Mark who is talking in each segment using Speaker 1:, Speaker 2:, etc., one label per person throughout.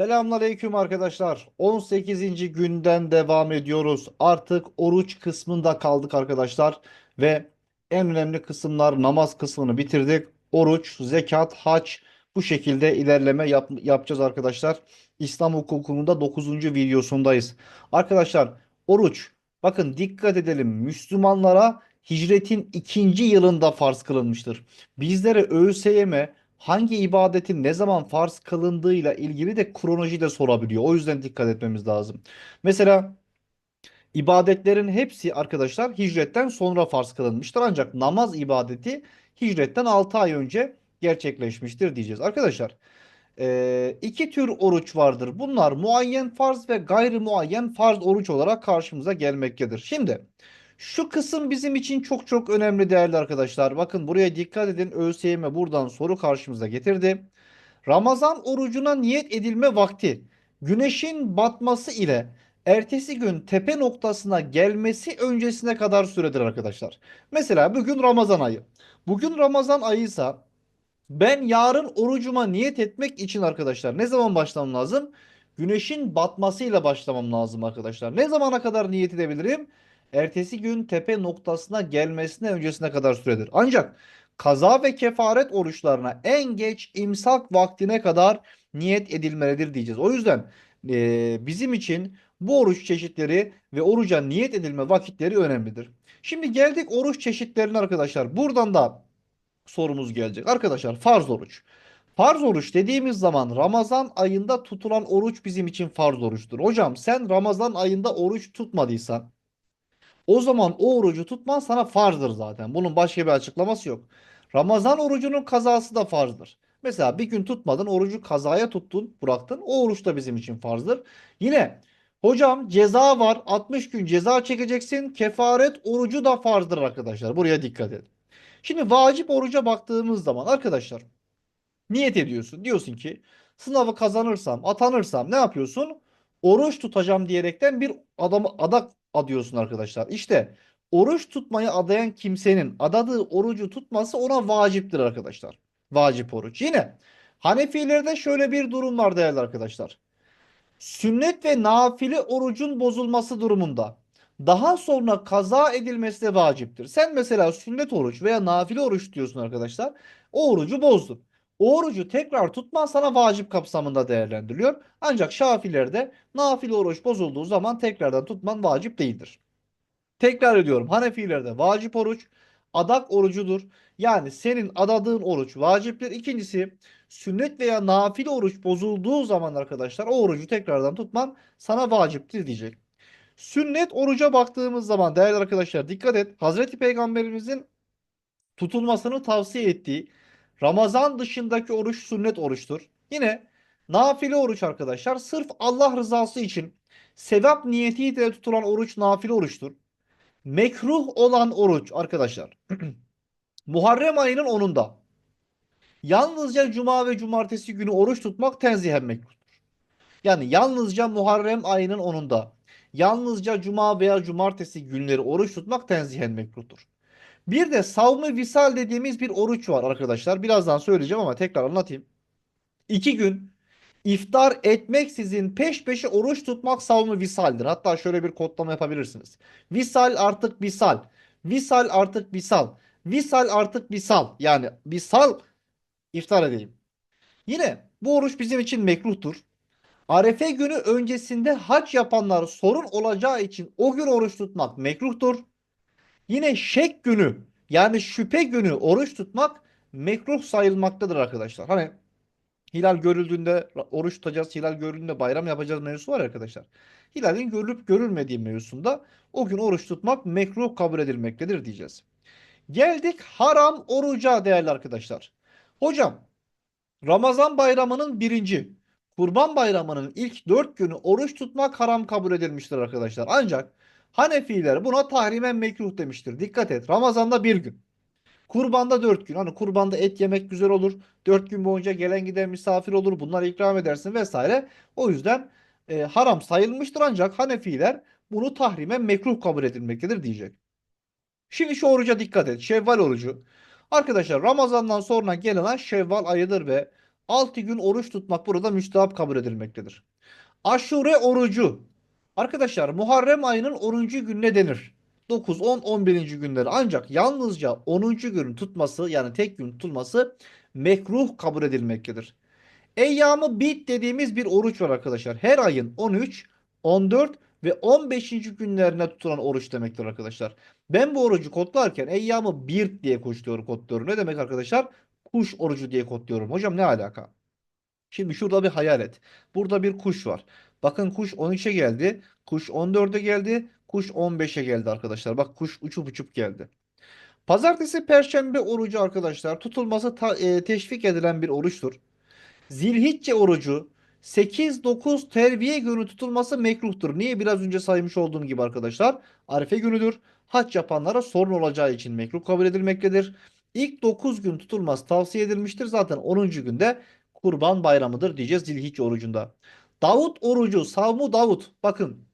Speaker 1: Selamünaleyküm arkadaşlar. 18. günden devam ediyoruz. Artık oruç kısmında kaldık arkadaşlar ve en önemli kısımlar namaz kısmını bitirdik. Oruç, zekat, hac bu şekilde ilerleme yap- yapacağız arkadaşlar. İslam hukukunun da 9. videosundayız. Arkadaşlar oruç bakın dikkat edelim Müslümanlara hicretin ikinci yılında farz kılınmıştır. Bizlere ÖSYM hangi ibadetin ne zaman farz kılındığıyla ilgili de kronoloji de sorabiliyor. O yüzden dikkat etmemiz lazım. Mesela ibadetlerin hepsi arkadaşlar hicretten sonra farz kılınmıştır. Ancak namaz ibadeti hicretten 6 ay önce gerçekleşmiştir diyeceğiz. Arkadaşlar iki tür oruç vardır. Bunlar muayyen farz ve gayri muayyen farz oruç olarak karşımıza gelmektedir. Şimdi şu kısım bizim için çok çok önemli değerli arkadaşlar. Bakın buraya dikkat edin. ÖSYM buradan soru karşımıza getirdi. Ramazan orucuna niyet edilme vakti güneşin batması ile ertesi gün tepe noktasına gelmesi öncesine kadar süredir arkadaşlar. Mesela bugün Ramazan ayı. Bugün Ramazan ayıysa ben yarın orucuma niyet etmek için arkadaşlar ne zaman başlamam lazım? Güneşin batmasıyla başlamam lazım arkadaşlar. Ne zamana kadar niyet edebilirim? Ertesi gün tepe noktasına gelmesine öncesine kadar süredir. Ancak kaza ve kefaret oruçlarına en geç imsak vaktine kadar niyet edilmelidir diyeceğiz. O yüzden e, bizim için bu oruç çeşitleri ve oruca niyet edilme vakitleri önemlidir. Şimdi geldik oruç çeşitlerine arkadaşlar. Buradan da sorumuz gelecek. Arkadaşlar farz oruç. Farz oruç dediğimiz zaman Ramazan ayında tutulan oruç bizim için farz oruçtur. Hocam sen Ramazan ayında oruç tutmadıysan o zaman o orucu tutman sana farzdır zaten. Bunun başka bir açıklaması yok. Ramazan orucunun kazası da farzdır. Mesela bir gün tutmadın, orucu kazaya tuttun, bıraktın. O oruç da bizim için farzdır. Yine hocam ceza var. 60 gün ceza çekeceksin. Kefaret orucu da farzdır arkadaşlar. Buraya dikkat edin. Şimdi vacip oruca baktığımız zaman arkadaşlar niyet ediyorsun. Diyorsun ki sınavı kazanırsam, atanırsam ne yapıyorsun? Oruç tutacağım diyerekten bir adamı adak adıyorsun arkadaşlar. İşte oruç tutmayı adayan kimsenin adadığı orucu tutması ona vaciptir arkadaşlar. Vacip oruç. Yine Hanefilerde şöyle bir durum var değerli arkadaşlar. Sünnet ve nafile orucun bozulması durumunda daha sonra kaza edilmesi de vaciptir. Sen mesela sünnet oruç veya nafile oruç diyorsun arkadaşlar. O orucu bozdun. Orucu tekrar tutman sana vacip kapsamında değerlendiriliyor. Ancak Şafilerde nafile oruç bozulduğu zaman tekrardan tutman vacip değildir. Tekrar ediyorum. Hanefilerde vacip oruç adak orucudur. Yani senin adadığın oruç vaciptir. İkincisi sünnet veya nafile oruç bozulduğu zaman arkadaşlar o orucu tekrardan tutman sana vaciptir diyecek. Sünnet oruca baktığımız zaman değerli arkadaşlar dikkat et. Hazreti Peygamberimizin tutulmasını tavsiye ettiği Ramazan dışındaki oruç sünnet oruçtur. Yine nafile oruç arkadaşlar sırf Allah rızası için sevap niyetiyle tutulan oruç nafile oruçtur. Mekruh olan oruç arkadaşlar. Muharrem ayının 10'unda. Yalnızca cuma ve cumartesi günü oruç tutmak tenzihen mekruhtur. Yani yalnızca Muharrem ayının 10'unda. Yalnızca cuma veya cumartesi günleri oruç tutmak tenzihen mekruhtur. Bir de savmı visal dediğimiz bir oruç var arkadaşlar. Birazdan söyleyeceğim ama tekrar anlatayım. İki gün iftar etmeksizin peş peşe oruç tutmak savmı visaldir. Hatta şöyle bir kodlama yapabilirsiniz. Visal artık visal. Visal artık visal. Visal artık visal. Yani visal iftar edeyim. Yine bu oruç bizim için mekruhtur. Arefe günü öncesinde hac yapanlar sorun olacağı için o gün oruç tutmak mekruhtur. Yine şek günü yani şüphe günü oruç tutmak mekruh sayılmaktadır arkadaşlar. Hani hilal görüldüğünde oruç tutacağız, hilal görüldüğünde bayram yapacağız mevzusu var arkadaşlar. Hilalin görülüp görülmediği mevzusunda o gün oruç tutmak mekruh kabul edilmektedir diyeceğiz. Geldik haram oruca değerli arkadaşlar. Hocam Ramazan bayramının birinci, Kurban bayramının ilk dört günü oruç tutmak haram kabul edilmiştir arkadaşlar. Ancak Hanefiler buna tahrimen mekruh demiştir. Dikkat et. Ramazan'da bir gün. Kurbanda dört gün. Hani kurbanda et yemek güzel olur. Dört gün boyunca gelen giden misafir olur. Bunları ikram edersin vesaire. O yüzden e, haram sayılmıştır ancak Hanefiler bunu tahrimen mekruh kabul edilmektedir diyecek. Şimdi şu oruca dikkat et. Şevval orucu. Arkadaşlar Ramazan'dan sonra gelen Şevval ayıdır ve 6 gün oruç tutmak burada müstahap kabul edilmektedir. Aşure orucu. Arkadaşlar Muharrem ayının 10. gününe denir. 9, 10, 11. günleri. Ancak yalnızca 10. günün tutması yani tek gün tutulması mekruh kabul edilmektedir. Eyyamı bit dediğimiz bir oruç var arkadaşlar. Her ayın 13, 14 ve 15. günlerine tutulan oruç demektir arkadaşlar. Ben bu orucu kodlarken eyyamı bir diye kodluyorum, kodluyorum. Ne demek arkadaşlar? Kuş orucu diye kodluyorum. Hocam ne alaka? Şimdi şurada bir hayal et. Burada bir kuş var. Bakın kuş 13'e geldi. Kuş 14'e geldi. Kuş 15'e geldi arkadaşlar. Bak kuş uçup uçup geldi. Pazartesi, Perşembe orucu arkadaşlar tutulması e, teşvik edilen bir oruçtur. Zilhicce orucu 8-9 terbiye günü tutulması mekruhtur. Niye? Biraz önce saymış olduğum gibi arkadaşlar. Arife günüdür. Hac yapanlara sorun olacağı için mekruh kabul edilmektedir. İlk 9 gün tutulması tavsiye edilmiştir. Zaten 10. günde Kurban Bayramı'dır diyeceğiz Zilhicce orucunda. Davut orucu, savmu Davut. Bakın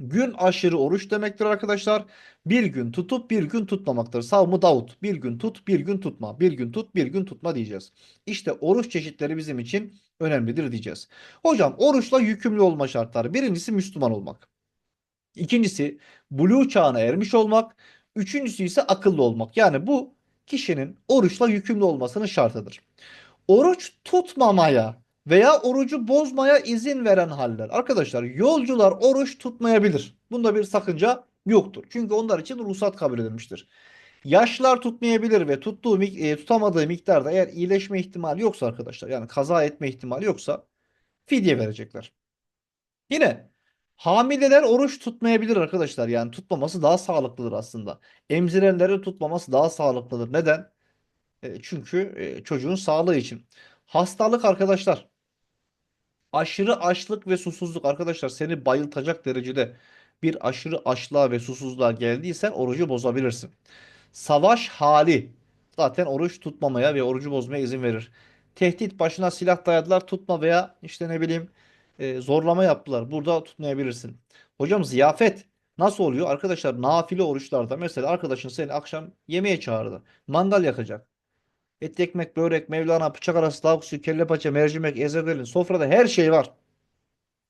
Speaker 1: gün aşırı oruç demektir arkadaşlar. Bir gün tutup bir gün tutmamaktır. Savmu Davut. Bir gün tut, bir gün tutma. Bir gün tut, bir gün tutma diyeceğiz. İşte oruç çeşitleri bizim için önemlidir diyeceğiz. Hocam oruçla yükümlü olma şartları. Birincisi Müslüman olmak. İkincisi buluğ çağına ermiş olmak. Üçüncüsü ise akıllı olmak. Yani bu kişinin oruçla yükümlü olmasının şartıdır. Oruç tutmamaya veya orucu bozmaya izin veren haller. Arkadaşlar yolcular oruç tutmayabilir. Bunda bir sakınca yoktur. Çünkü onlar için ruhsat kabul edilmiştir. Yaşlılar tutmayabilir ve tuttuğu e, tutamadığı miktarda eğer iyileşme ihtimali yoksa arkadaşlar yani kaza etme ihtimali yoksa fidye verecekler. Yine hamileler oruç tutmayabilir arkadaşlar. Yani tutmaması daha sağlıklıdır aslında. Emzirenlerin tutmaması daha sağlıklıdır. Neden? E, çünkü e, çocuğun sağlığı için. Hastalık arkadaşlar. Aşırı açlık ve susuzluk arkadaşlar seni bayıltacak derecede bir aşırı açlığa ve susuzluğa geldiysen orucu bozabilirsin. Savaş hali zaten oruç tutmamaya ve orucu bozmaya izin verir. Tehdit başına silah dayadılar tutma veya işte ne bileyim e, zorlama yaptılar. Burada tutmayabilirsin. Hocam ziyafet nasıl oluyor? Arkadaşlar nafile oruçlarda mesela arkadaşın seni akşam yemeğe çağırdı. Mangal yakacak. Et ekmek, börek, Mevlana, bıçak arası, tavuk suyu, kelle paça, mercimek, ezogelin, sofrada her şey var.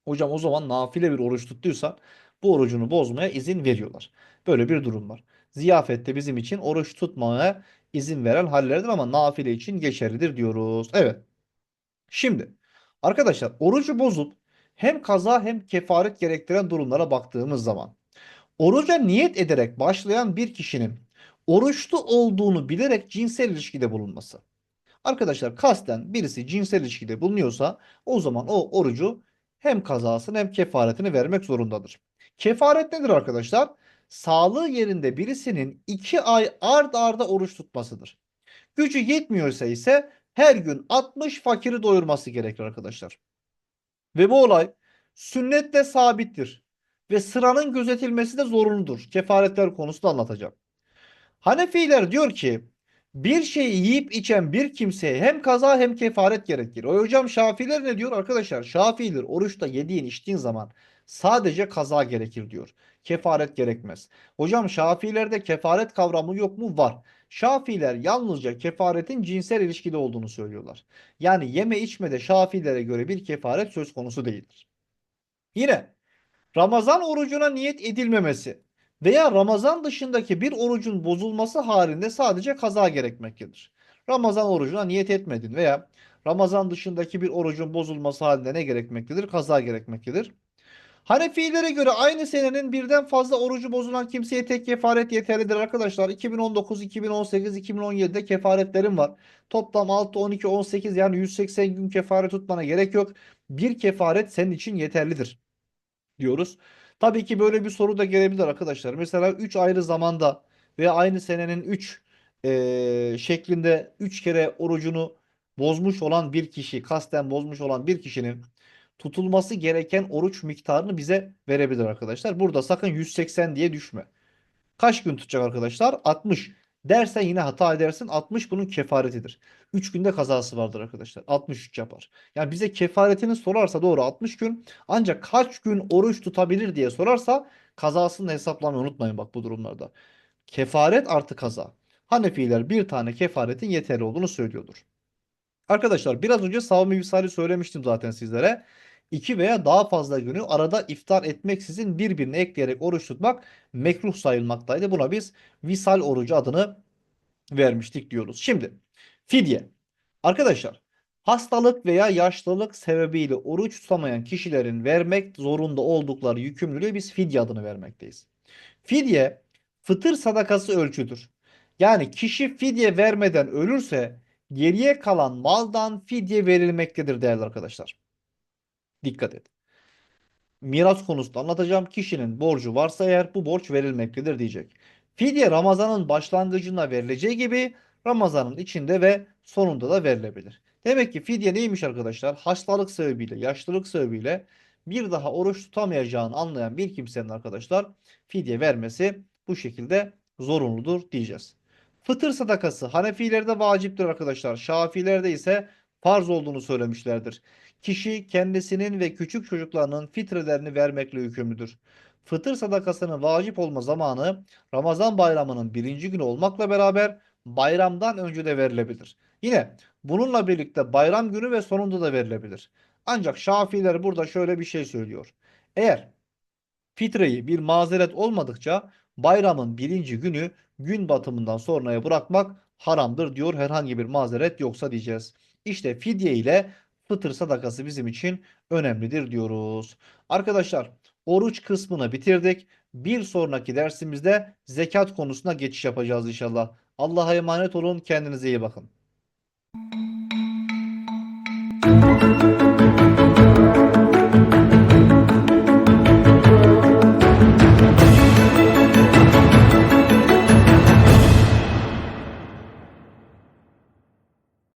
Speaker 1: Hocam o zaman nafile bir oruç tuttuysan bu orucunu bozmaya izin veriyorlar. Böyle bir durum var. Ziyafette bizim için oruç tutmaya izin veren hallerdir ama nafile için geçerlidir diyoruz. Evet. Şimdi arkadaşlar orucu bozup hem kaza hem kefaret gerektiren durumlara baktığımız zaman oruca niyet ederek başlayan bir kişinin oruçlu olduğunu bilerek cinsel ilişkide bulunması. Arkadaşlar kasten birisi cinsel ilişkide bulunuyorsa o zaman o orucu hem kazasını hem kefaretini vermek zorundadır. Kefaret nedir arkadaşlar? Sağlığı yerinde birisinin iki ay ard arda oruç tutmasıdır. Gücü yetmiyorsa ise her gün 60 fakiri doyurması gerekir arkadaşlar. Ve bu olay sünnetle sabittir. Ve sıranın gözetilmesi de zorunludur. Kefaretler konusunda anlatacağım. Hanefiler diyor ki bir şeyi yiyip içen bir kimseye hem kaza hem kefaret gerekir. O hocam Şafiler ne diyor arkadaşlar? Şafiler oruçta yediğin içtiğin zaman sadece kaza gerekir diyor. Kefaret gerekmez. Hocam Şafilerde kefaret kavramı yok mu? Var. Şafiler yalnızca kefaretin cinsel ilişkide olduğunu söylüyorlar. Yani yeme içmede Şafilere göre bir kefaret söz konusu değildir. Yine Ramazan orucuna niyet edilmemesi veya Ramazan dışındaki bir orucun bozulması halinde sadece kaza gerekmektedir. Ramazan orucuna niyet etmedin veya Ramazan dışındaki bir orucun bozulması halinde ne gerekmektedir? Kaza gerekmektedir. Hanefilere göre aynı senenin birden fazla orucu bozulan kimseye tek kefaret yeterlidir arkadaşlar. 2019, 2018, 2017'de kefaretlerim var. Toplam 6, 12, 18 yani 180 gün kefaret tutmana gerek yok. Bir kefaret senin için yeterlidir diyoruz. Tabii ki böyle bir soru da gelebilir arkadaşlar. Mesela 3 ayrı zamanda veya aynı senenin 3 şeklinde 3 kere orucunu bozmuş olan bir kişi, kasten bozmuş olan bir kişinin tutulması gereken oruç miktarını bize verebilir arkadaşlar. Burada sakın 180 diye düşme. Kaç gün tutacak arkadaşlar? 60. Dersen yine hata edersin. 60 bunun kefaretidir. 3 günde kazası vardır arkadaşlar. 63 yapar. Yani bize kefaretini sorarsa doğru 60 gün. Ancak kaç gün oruç tutabilir diye sorarsa kazasını da hesaplamayı unutmayın bak bu durumlarda. Kefaret artı kaza. Hanefiler bir tane kefaretin yeterli olduğunu söylüyordur. Arkadaşlar biraz önce savunma misali söylemiştim zaten sizlere. İki veya daha fazla günü arada iftar etmeksizin birbirine ekleyerek oruç tutmak mekruh sayılmaktaydı. Buna biz visal orucu adını vermiştik diyoruz. Şimdi fidye. Arkadaşlar hastalık veya yaşlılık sebebiyle oruç tutamayan kişilerin vermek zorunda oldukları yükümlülüğü biz fidye adını vermekteyiz. Fidye fıtır sadakası ölçüdür. Yani kişi fidye vermeden ölürse geriye kalan maldan fidye verilmektedir değerli arkadaşlar. Dikkat et. Miras konusunda anlatacağım. Kişinin borcu varsa eğer bu borç verilmektedir diyecek. Fidye Ramazan'ın başlangıcında verileceği gibi Ramazan'ın içinde ve sonunda da verilebilir. Demek ki fidye neymiş arkadaşlar? Hastalık sebebiyle, yaşlılık sebebiyle bir daha oruç tutamayacağını anlayan bir kimsenin arkadaşlar fidye vermesi bu şekilde zorunludur diyeceğiz. Fıtır sadakası Hanefilerde vaciptir arkadaşlar. Şafilerde ise farz olduğunu söylemişlerdir. Kişi kendisinin ve küçük çocuklarının fitrelerini vermekle yükümlüdür. Fıtır sadakasının vacip olma zamanı Ramazan bayramının birinci günü olmakla beraber bayramdan önce de verilebilir. Yine bununla birlikte bayram günü ve sonunda da verilebilir. Ancak Şafiiler burada şöyle bir şey söylüyor. Eğer fitreyi bir mazeret olmadıkça bayramın birinci günü gün batımından sonraya bırakmak haramdır diyor herhangi bir mazeret yoksa diyeceğiz. İşte fidye ile fıtır sadakası bizim için önemlidir diyoruz. Arkadaşlar oruç kısmını bitirdik. Bir sonraki dersimizde zekat konusuna geçiş yapacağız inşallah. Allah'a emanet olun. Kendinize iyi bakın.